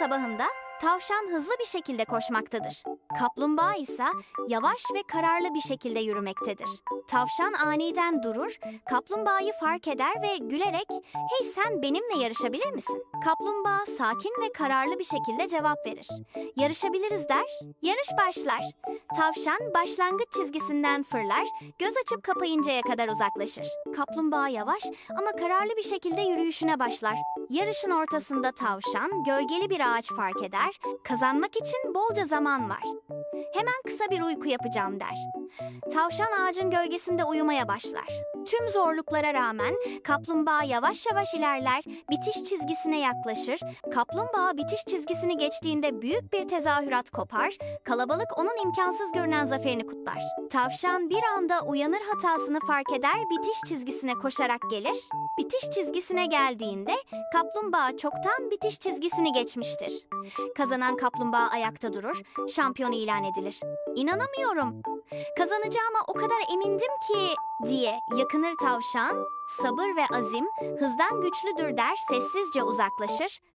sabahında tavşan hızlı bir şekilde koşmaktadır. Kaplumbağa ise yavaş ve kararlı bir şekilde yürümektedir. Tavşan aniden durur, kaplumbağayı fark eder ve gülerek "Hey sen benimle yarışabilir misin?" Kaplumbağa sakin ve kararlı bir şekilde cevap verir. "Yarışabiliriz." der. Yarış başlar. Tavşan başlangıç çizgisinden fırlar, göz açıp kapayıncaya kadar uzaklaşır. Kaplumbağa yavaş ama kararlı bir şekilde yürüyüşüne başlar. Yarışın ortasında tavşan gölgeli bir ağaç fark eder. Kazanmak için bolca zaman var. Hemen kısa bir uyku yapacağım der. Tavşan ağacın gölgesinde uyumaya başlar. Tüm zorluklara rağmen kaplumbağa yavaş yavaş ilerler, bitiş çizgisine yaklaşır. Kaplumbağa bitiş çizgisini geçtiğinde büyük bir tezahürat kopar. Kalabalık onun imkansız görünen zaferini kutlar. Tavşan bir anda uyanır hatasını fark eder, bitiş çizgisine koşarak gelir. Bitiş çizgisine geldiğinde kaplumbağa çoktan bitiş çizgisini geçmiştir. Kazanan kaplumbağa ayakta durur, şampiyon ilan edilir. İnanamıyorum. Kazanacağıma o kadar emindim ki diye yakınır tavşan, sabır ve azim hızdan güçlüdür der sessizce uzaklaşır,